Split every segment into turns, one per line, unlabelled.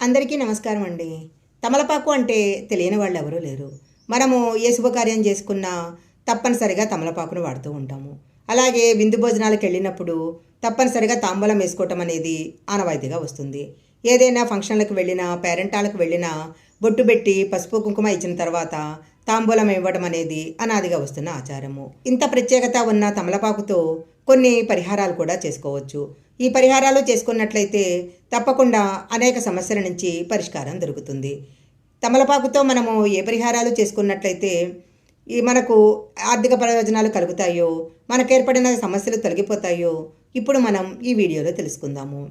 అందరికీ నమస్కారం అండి. తమలపాకు అంటే తెలియని వాళ్ళు ఎవరూ లేరు. మనము ఏ శుభకార్యం చేసుకున్నా తప్పనిసరిగా తమలపాకును వాడుతూ ఉంటాము. అలాగే విందు భోజనాలకు వెళ్ళినప్పుడు తప్పనిసరిగా తాంబూలం వేసుకోవటం అనేది ఆనవాయితీగా వస్తుంది. ఏదైనా ఫంక్షన్లకు వెళ్ళినా పేరెంటాలకు వెళ్ళినా బొట్టు పెట్టి పసుపు కుంకుమ ఇచ్చిన తర్వాత తాంబూలం ఇవ్వడం అనేది అనాదిగా వస్తున్న ఆచారము. ఇంత ప్రత్యేకత ఉన్న తమలపాకుతో కొన్ని పరిహారాలు కూడా చేసుకోవచ్చు. ఈ పరిహారాలు చేసుకున్నట్లయితే తప్పకుండా అనేక సమస్యల నుంచి పరిష్కారం దొరుకుతుంది. తమలపాకుతో మనము ఏ పరిహారాలు చేసుకున్నట్లయితే ఈ మనకు ఆర్థిక ప్రయోజనాలు కలుగుతాయో మనకు ఏర్పడిన సమస్యలు తొలగిపోతాయో ఇప్పుడు మనం ఈ వీడియోలో తెలుసుకుందాము.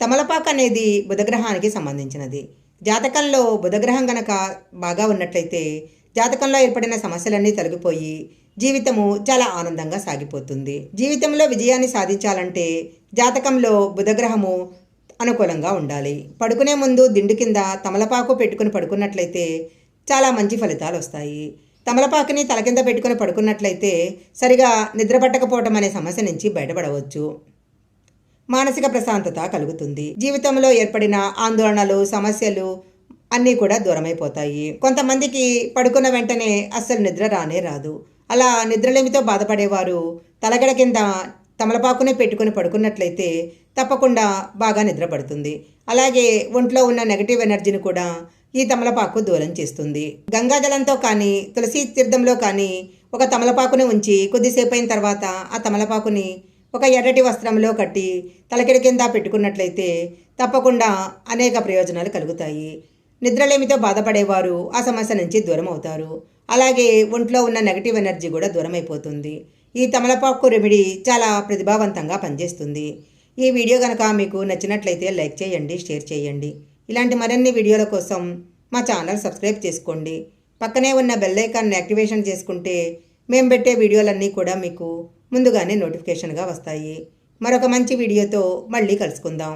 తమలపాకు అనేది బుధగ్రహానికి సంబంధించినది. జాతకంలో బుధగ్రహం గనక బాగా ఉన్నట్లయితే జాతకంలో ఏర్పడిన సమస్యలన్నీ తొలగిపోయి జీవితము చాలా ఆనందంగా సాగిపోతుంది. జీవితంలో విజయాన్ని సాధించాలంటే జాతకంలో బుధగ్రహము అనుకూలంగా ఉండాలి. పడుకునే ముందు దిండు కింద తమలపాకు పెట్టుకుని పడుకున్నట్లయితే చాలా మంచి ఫలితాలు వస్తాయి. తమలపాకుని తల కింద పెట్టుకుని పడుకున్నట్లయితే సరిగా నిద్రపట్టకపోవటం అనే సమస్య నుంచి బయటపడవచ్చు. మానసిక ప్రశాంతత కలుగుతుంది. జీవితంలో ఏర్పడిన ఆందోళనలు సమస్యలు అన్నీ కూడా దూరమైపోతాయి. కొంతమందికి పడుకున్న వెంటనే అస్సలు నిద్ర రానే రాదు. అలా నిద్రలేమితో బాధపడేవారు తలగడ కింద తమలపాకునే పెట్టుకుని పడుకున్నట్లయితే తప్పకుండా బాగా నిద్రపడుతుంది. అలాగే ఒంట్లో ఉన్న నెగటివ్ ఎనర్జీని కూడా ఈ తమలపాకు దూరం చేస్తుంది. గంగాజలంతో కానీ తులసి తీర్థంలో కానీ ఒక తమలపాకుని ఉంచి కొద్దిసేపు అయిన తర్వాత ఆ తమలపాకుని ఒక ఎర్రటి వస్త్రంలో కట్టి తలకిడి కింద పెట్టుకున్నట్లయితే తప్పకుండా అనేక ప్రయోజనాలు కలుగుతాయి. నిద్రలేమితో బాధపడేవారు ఆ సమస్య నుంచి దూరం అవుతారు. అలాగే ఒంట్లో ఉన్న నెగటివ్ ఎనర్జీ కూడా దూరం అయిపోతుంది ఈ తమలపాకు రెమెడీ చాలా ప్రతిభావంతంగా పనిచేస్తుంది. ఈ వీడియో కనుక మీకు నచ్చినట్లయితే లైక్ చేయండి షేర్ చేయండి. ఇలాంటి మరిన్ని వీడియోల కోసం మా ఛానల్ సబ్స్క్రైబ్ చేసుకోండి. పక్కనే ఉన్న బెల్ ఐకాన్ని యాక్టివేషన్ చేసుకుంటే మేము పెట్టే వీడియోలన్నీ కూడా మీకు ముందుగానే నోటిఫికేషన్గా వస్తాయి. మరొక మంచి వీడియోతో మళ్ళీ కలుసుకుందాం.